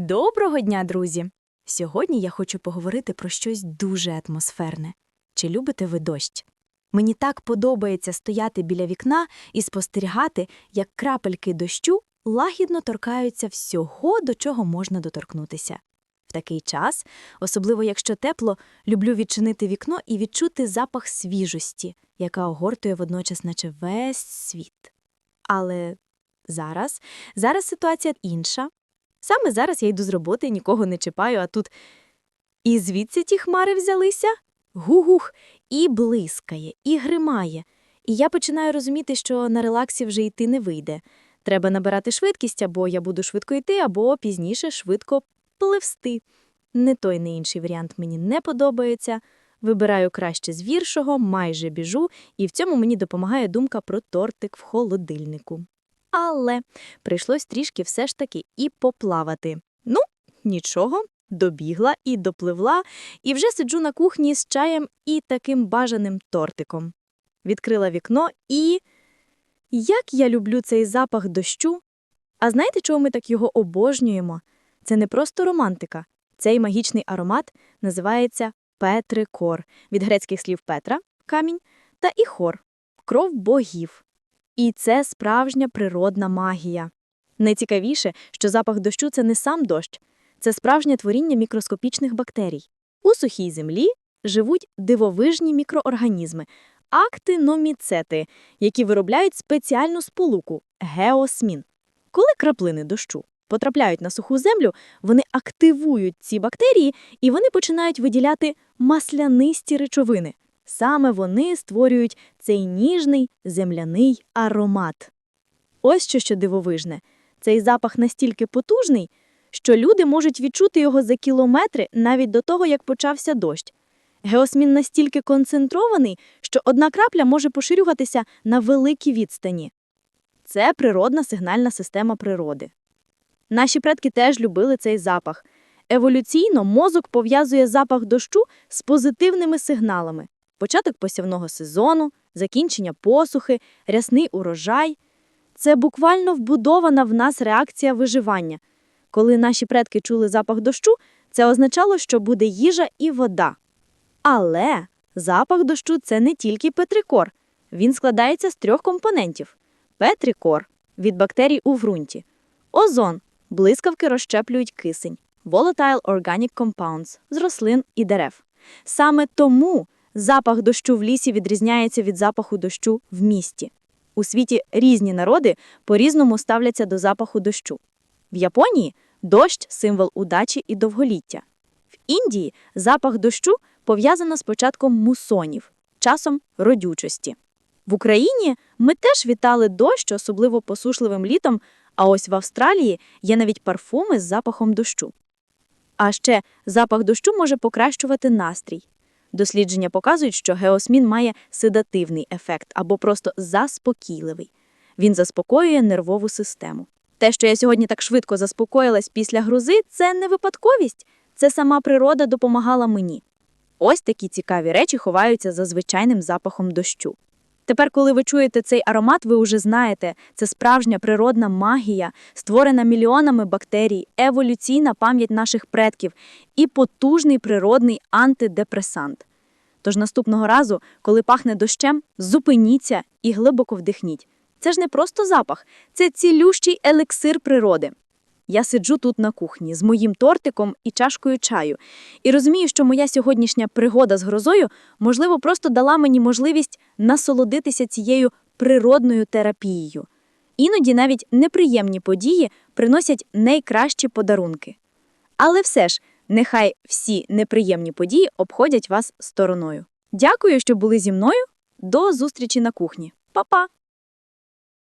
Доброго дня, друзі! Сьогодні я хочу поговорити про щось дуже атмосферне. Чи любите ви дощ? Мені так подобається стояти біля вікна і спостерігати, як крапельки дощу лагідно торкаються всього, до чого можна доторкнутися. В такий час, особливо якщо тепло, люблю відчинити вікно і відчути запах свіжості, яка огортує водночас, наче весь світ. Але зараз, зараз ситуація інша. Саме зараз я йду з роботи, нікого не чіпаю, а тут. І звідси ті хмари взялися? Гугух, і блискає, і гримає. І я починаю розуміти, що на релаксі вже йти не вийде. Треба набирати швидкість, або я буду швидко йти, або пізніше швидко пливсти. Не той, не інший варіант мені не подобається. Вибираю краще з віршого, майже біжу, і в цьому мені допомагає думка про тортик в холодильнику. Але прийшлось трішки все ж таки і поплавати. Ну, нічого, добігла і допливла, і вже сиджу на кухні з чаєм і таким бажаним тортиком. Відкрила вікно і. Як я люблю цей запах дощу! А знаєте, чого ми так його обожнюємо? Це не просто романтика. Цей магічний аромат називається петрикор від грецьких слів Петра камінь та і хор кров богів. І це справжня природна магія. Найцікавіше, що запах дощу це не сам дощ, це справжнє творіння мікроскопічних бактерій. У сухій землі живуть дивовижні мікроорганізми, актиноміцети, які виробляють спеціальну сполуку геосмін. Коли краплини дощу потрапляють на суху землю, вони активують ці бактерії і вони починають виділяти маслянисті речовини. Саме вони створюють цей ніжний земляний аромат. Ось що що дивовижне. Цей запах настільки потужний, що люди можуть відчути його за кілометри навіть до того, як почався дощ. Геосмін настільки концентрований, що одна крапля може поширюватися на великій відстані. Це природна сигнальна система природи. Наші предки теж любили цей запах. Еволюційно мозок пов'язує запах дощу з позитивними сигналами початок посівного сезону, закінчення посухи, рясний урожай. Це буквально вбудована в нас реакція виживання. Коли наші предки чули запах дощу, це означало, що буде їжа і вода. Але запах дощу це не тільки петрикор. Він складається з трьох компонентів: петрикор від бактерій у ґрунті, озон блискавки розщеплюють кисень, volatile organic compounds з рослин і дерев. Саме тому Запах дощу в лісі відрізняється від запаху дощу в місті. У світі різні народи по-різному ставляться до запаху дощу. В Японії дощ символ удачі і довголіття. В Індії запах дощу пов'язано з початком мусонів, часом родючості. В Україні ми теж вітали дощ, особливо посушливим літом, а ось в Австралії є навіть парфуми з запахом дощу. А ще запах дощу може покращувати настрій. Дослідження показують, що геосмін має седативний ефект або просто заспокійливий. Він заспокоює нервову систему. Те, що я сьогодні так швидко заспокоїлась після грузи, це не випадковість, це сама природа допомагала мені. Ось такі цікаві речі ховаються за звичайним запахом дощу. Тепер, коли ви чуєте цей аромат, ви вже знаєте, це справжня природна магія, створена мільйонами бактерій, еволюційна пам'ять наших предків і потужний природний антидепресант. Тож наступного разу, коли пахне дощем, зупиніться і глибоко вдихніть. Це ж не просто запах, це цілющий елексир природи. Я сиджу тут на кухні з моїм тортиком і чашкою чаю, і розумію, що моя сьогоднішня пригода з грозою, можливо, просто дала мені можливість насолодитися цією природною терапією. Іноді навіть неприємні події приносять найкращі подарунки. Але все ж, нехай всі неприємні події обходять вас стороною. Дякую, що були зі мною. До зустрічі на кухні. Па-па!